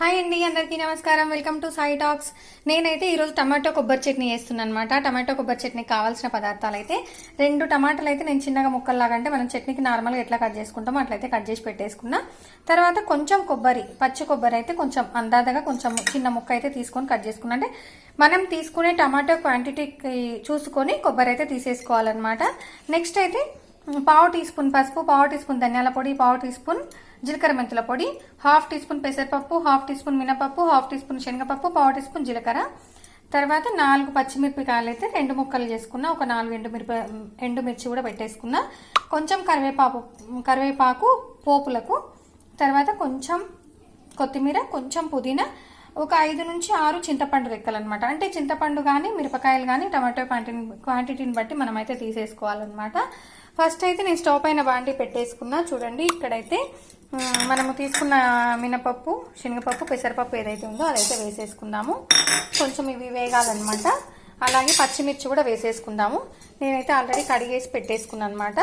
Hi అండి అందరికీ నమస్కారం. Welcome to Sai Talks. నేనైతే ఈరోజు టమాటో కొబ్బరి చట్నీ చేస్తున్నాను అనమాట టమాటో కొబ్బరి చట్నీ కావాల్సిన పదార్థాలు అయితే రెండు టమాటాలు అయితే నేను చిన్నగా ముక్కల్లాగా అంటే మనం చట్నీకి నార్మల్గా ఎట్లా కట్ చేసుకుంటామో అట్లయితే కట్ చేసి పెట్టేసుకున్నా. తర్వాత కొంచెం కొబ్బరి పచ్చి కొబ్బరి అయితే కొంచెం అందాదగా కొంచెం చిన్న ముక్క అయితే తీసుకొని కట్ చేసుకున్నా. అంటే మనం తీసుకునే టమాటో క్వాంటిటీకి చూసుకొని కొబ్బరి అయితే తీసేసుకోవాలన్నమాట. నెక్స్ట్ అయితే పావు టీ స్పూన్ పసుపు పావు టీ స్పూన్ ధనియాల పొడి పావు టీ స్పూన్ జీలకర్ర మెంతుల పొడి హాఫ్ టీ స్పూన్ పెసరపప్పు హాఫ్ టీ స్పూన్ మినపప్పు హాఫ్ టీ స్పూన్ శనగపప్పు పావు టీ స్పూన్ జీలకర్ర. తర్వాత నాలుగు పచ్చిమిరపకాయలు అయితే రెండు ముక్కలు చేసుకున్నా ఒక నాలుగు ఎండుమిరప ఎండుమిర్చి కూడా పెట్టేసుకున్నా. కొంచెం కరివేపాకు కరివేపాకు పోపులకు తర్వాత కొంచెం కొత్తిమీర కొంచెం పుదీనా ఒక ఐదు నుంచి ఆరు చింతపండు రెక్కలు అనమాట అంటే చింతపండు కానీ మిరపకాయలు కానీ టమాటో క్వాంటిటీ క్వాంటిటీని బట్టి మనం అయితే తీసేసుకోవాలన్నమాట. ఫస్ట్ అయితే నేను స్టవ్ పైన బాండి పెట్టేసుకున్నా. చూడండి ఇక్కడైతే మనము తీసుకున్న మినపప్పు శనగపప్పు పెసరపప్పు ఏదైతే ఉందో అదైతే వేసేసుకుందాము. కొంచెం ఇవి వేగాలన్నమాట. అలాగే పచ్చిమిర్చి కూడా వేసేసుకుందాము. నేనైతే ఆల్రెడీ కడిగేసి పెట్టేసుకున్నాను అనమాట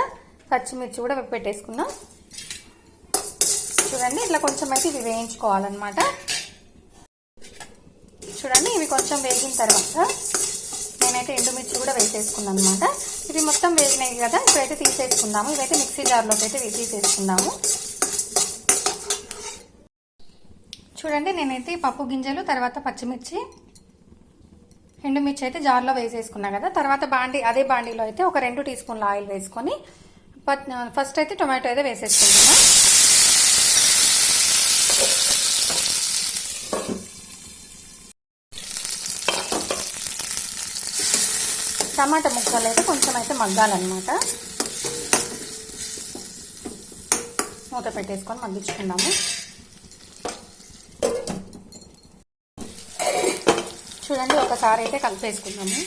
పచ్చిమిర్చి కూడా పెట్టేసుకున్నా. చూడండి ఇట్లా కొంచెం అయితే ఇవి వేయించుకోవాలన్నమాట. చూడండి ఇవి కొంచెం వేగిన తర్వాత నేనైతే ఎండుమిర్చి కూడా వేసేసుకున్నాను అనమాట ఇవి మొత్తం వేగినాయి కదా ఇప్పుడైతే తీసేసుకుందాము. ఇవైతే మిక్సీ జార్లోకి అయితే తీసేసుకుందాము. చూడండి నేనైతే ఈ పప్పు గింజలు తర్వాత పచ్చిమిర్చి ఎండుమిర్చి అయితే జార్లో వేసేసుకున్నా కదా. తర్వాత బాండి అదే బాండీలో అయితే ఒక రెండు టీ స్పూన్ల ఆయిల్ వేసుకొని ప- ఫస్ట్ అయితే టొమాటో అయితే వేసేసుకుంటాను టమాటా ముక్కలు అయితే కొంచెం అయితే మగ్గాలన్నమాట. మూత పెట్టేసుకొని మగ్గించుకుందాము. చూడండి ఒకసారి అయితే కలిపేసుకుందాము.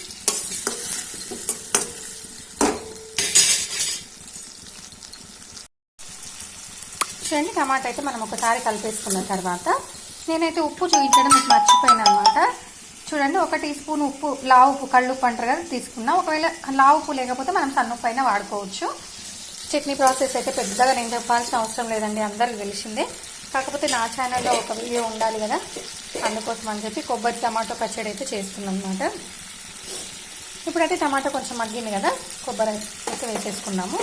చూడండి టమాటా అయితే మనం ఒకసారి కలిపేసుకున్న తర్వాత నేనైతే ఉప్పు చూపించడం మీకు మర్చిపోయాను అనమాట చూడండి ఒక టీ స్పూన్ ఉప్పు లావు ఉప్పు కళ్ళు ఉప్పు అంటారు కదా తీసుకున్నా. ఒకవేళ లావు ఉప్పు లేకపోతే మనం సన్న ఉప్పు అయినా వాడుకోవచ్చు. చట్నీ ప్రాసెస్ అయితే పెద్దగా నేను చెప్పాల్సిన అవసరం లేదండి అందరికి తెలిసిందే. కాకపోతే నా ఛానల్లో ఒక వీడియో ఉండాలి కదా. అందుకోసం అని చెప్పి కొబ్బరి టమాటో పచ్చడి అయితే చేస్తున్నాం అనమాట ఇప్పుడైతే టమాటో కొంచెం మగ్గింది కదా. కొబ్బరి అయితే వేసేసుకున్నాము.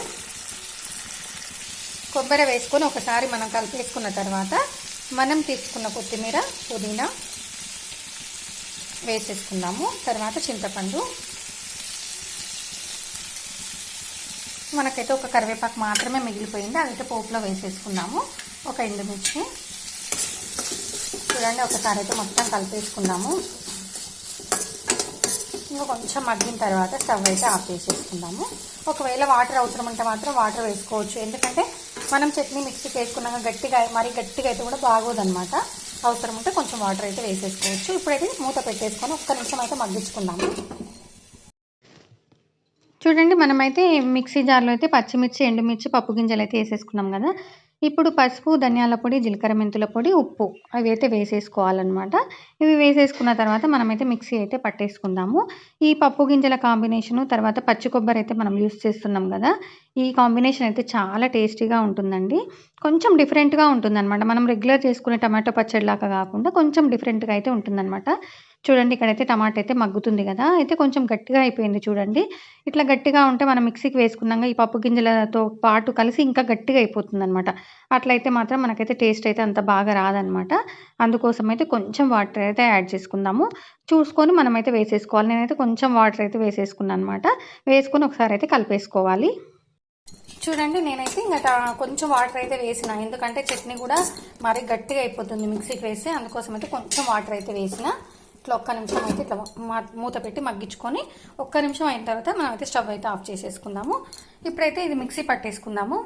కొబ్బరి వేసుకొని ఒకసారి మనం కలిపేసుకున్న తర్వాత మనం తీసుకున్న కొత్తిమీర పుదీనా వేసేసుకున్నాము తర్వాత చింతపండు. మనకైతే ఒక కరివేపాకు మాత్రమే మిగిలిపోయింది. అదైతే పోపులో వేసేసుకున్నాము. ఒక ఎండుమిర్చి. చూడండి ఒకసారి అయితే మొత్తం కలిపేసుకుందాము ఇంకా కొంచెం మగ్గిన తర్వాత స్టవ్ అయితే ఆఫ్ చేసేసుకుందాము. ఒకవేళ వాటర్ అవసరం ఉంటే మాత్రం వాటర్ వేసుకోవచ్చు. ఎందుకంటే మనం చట్నీ మిక్సీకి వేసుకున్నాక గట్టిగా మరీ గట్టిగా అయితే కూడా బాగోదన్నమాట. అవసరం ఉంటే కొంచెం వాటర్ అయితే వేసేసుకోవచ్చు. ఇప్పుడైతే మూత పెట్టేసుకొని ఒక్క నిమిషం అయితే మగ్గించుకుందాము. చూడండి మనమైతే మిక్సీ జార్లో అయితే పచ్చిమిర్చి ఎండుమిర్చి పప్పు గింజలు అయితే వేసేసుకున్నాం కదా. ఇప్పుడు పసుపు ధనియాల పొడి జీలకర్ర మెంతుల పొడి ఉప్పు అవి అయితే వేసేసుకోవాలన్నమాట. ఇవి వేసేసుకున్న తర్వాత మనమైతే మిక్సీ అయితే పట్టేసుకుందాము. ఈ పప్పు గింజల కాంబినేషను తర్వాత పచ్చి కొబ్బరి అయితే మనం యూస్ చేస్తున్నాం కదా ఈ కాంబినేషన్ అయితే చాలా టేస్టీగా ఉంటుందండి. కొంచెం డిఫరెంట్గా ఉంటుందన్నమాట. మనం రెగ్యులర్ చేసుకునే టమాటో పచ్చడిలాగా కాకుండా కొంచెం డిఫరెంట్గా అయితే ఉంటుందన్నమాట. చూడండి ఇక్కడైతే టమాటా అయితే మగ్గుతుంది కదా అయితే కొంచెం గట్టిగా అయిపోయింది చూడండి. ఇట్లా గట్టిగా ఉంటే మనం మిక్సీకి వేసుకున్నాక ఈ పప్పు గింజలతో పాటు కలిసి ఇంకా గట్టిగా అయిపోతుంది అనమాట అట్లయితే మాత్రం మనకైతే టేస్ట్ అయితే అంత బాగా రాదనమాట అందుకోసం అయితే కొంచెం వాటర్ అయితే యాడ్ చేసుకుందాము. చూసుకొని మనమైతే వేసేసుకోవాలి. నేనైతే కొంచెం వాటర్ అయితే వేసేసుకున్నాను అనమాట వేసుకొని ఒకసారి అయితే కలిపేసుకోవాలి. చూడండి నేనైతే ఇంకా కొంచెం వాటర్ అయితే వేసిన. ఎందుకంటే చట్నీ కూడా మరీ గట్టిగా అయిపోతుంది మిక్సీకి వేసి అందుకోసం అయితే కొంచెం వాటర్ అయితే వేసిన. ఇట్లా ఒక్క నిమిషం అయితే ఇట్లా మూత పెట్టి మగ్గించుకొని ఒక్క నిమిషం అయిన తర్వాత మనం అయితే స్టవ్ అయితే ఆఫ్ చేసేసుకుందాము. ఇప్పుడైతే ఇది మిక్సీ పట్టేసుకుందాము.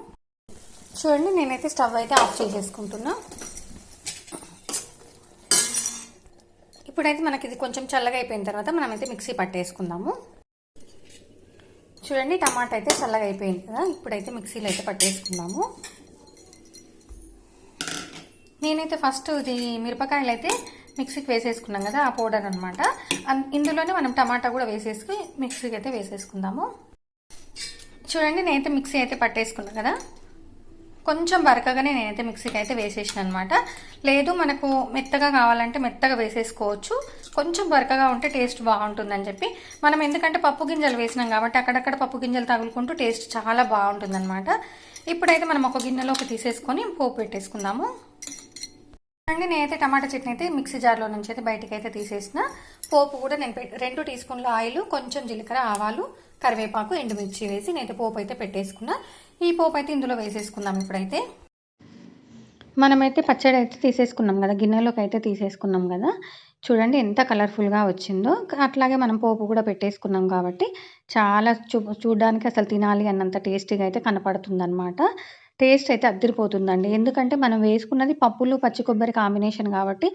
చూడండి నేనైతే స్టవ్ అయితే ఆఫ్ చేసేసుకుంటున్నా. ఇప్పుడైతే మనకి ఇది కొంచెం చల్లగా అయిపోయిన తర్వాత మనమైతే మిక్సీ పట్టేసుకుందాము. చూడండి టమాటా అయితే చల్లగా అయిపోయింది కదా ఇప్పుడైతే మిక్సీలో అయితే పట్టేసుకుందాము. నేనైతే ఫస్ట్ ఇది మిరపకాయలు అయితే మిక్సీకి వేసేసుకున్నాం కదా ఆ పౌడర్ అనమాట ఇందులోనే మనం టమాటా కూడా వేసేసుకుని మిక్సీకి అయితే వేసేసుకుందాము. చూడండి నేనైతే మిక్సీ అయితే పట్టేసుకున్నాను కదా. కొంచెం బరకగానే నేనైతే మిక్సీకి అయితే వేసేసిన అనమాట లేదు మనకు మెత్తగా కావాలంటే మెత్తగా వేసేసుకోవచ్చు. కొంచెం బరకగా ఉంటే టేస్ట్ బాగుంటుందని చెప్పి. మనం ఎందుకంటే పప్పు గింజలు వేసినాం కాబట్టి అక్కడక్కడ పప్పు గింజలు తగులుకుంటూ టేస్ట్ చాలా బాగుంటుందన్నమాట. ఇప్పుడైతే మనం ఒక గిన్నెలోకి తీసేసుకొని పోపు పెట్టేసుకుందాము. అండి నేనైతే టమాటా చట్నీ అయితే మిక్సీ జార్లో నుంచి అయితే బయటకి అయితే తీసేసిన. పోపు కూడా నేను రెండు టీ స్పూన్ల ఆయిల్ కొంచెం జీలకర్ర ఆవాలు కరివేపాకు ఎండుమిర్చి వేసి నేనైతే పోపు అయితే పెట్టేసుకున్నా. ఈ పోపు అయితే ఇందులో వేసేసుకుందాం ఇప్పుడైతే. మనమైతే పచ్చడి అయితే తీసేసుకున్నాం కదా గిన్నెలోకి అయితే తీసేసుకున్నాం కదా. చూడండి ఎంత కలర్ఫుల్గా వచ్చిందో. అట్లాగే మనం పోపు కూడా పెట్టేసుకున్నాం కాబట్టి చాలా చూ చూడడానికి అసలు తినాలి అన్నంత టేస్టీగా అయితే కనపడుతుంది టేస్ట్ అయితే అద్దరిపోతుందండి. ఎందుకంటే మనం వేసుకున్నది పప్పులు పచ్చి కొబ్బరి కాంబినేషన్ కాబట్టి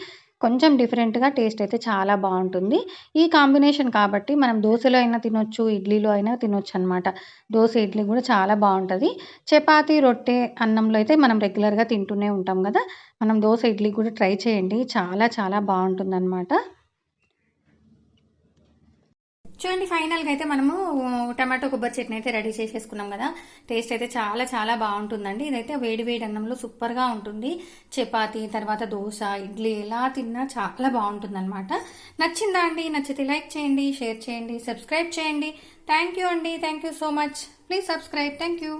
కొంచెం డిఫరెంట్గా టేస్ట్ అయితే చాలా బాగుంటుంది. ఈ కాంబినేషన్ కాబట్టి మనం దోశలో అయినా తినొచ్చు ఇడ్లీలో అయినా తినొచ్చు అనమాట దోశ ఇడ్లీ కూడా చాలా బాగుంటుంది. చపాతి రొట్టె అన్నంలో అయితే మనం రెగ్యులర్గా తింటూనే ఉంటాం కదా. మనం దోశ ఇడ్లీ కూడా ట్రై చేయండి. చాలా చాలా బాగుంటుంది అనమాట చూడండి ఫైనల్గా అయితే మనము టమాటో కొబ్బరి చట్నీ అయితే రెడీ చేసేసుకున్నాం కదా. టేస్ట్ అయితే చాలా చాలా బాగుంటుందండి. ఇదైతే వేడి వేడి అన్నంలో సూపర్గా ఉంటుంది. చపాతి తర్వాత దోశ ఇడ్లీ ఎలా తిన్నా చాలా బాగుంటుంది అనమాట నచ్చిందా అండి? నచ్చితే లైక్ చేయండి షేర్ చేయండి సబ్స్క్రైబ్ చేయండి. థ్యాంక్ యూ అండి. Thank you so much. Please subscribe. Thank you.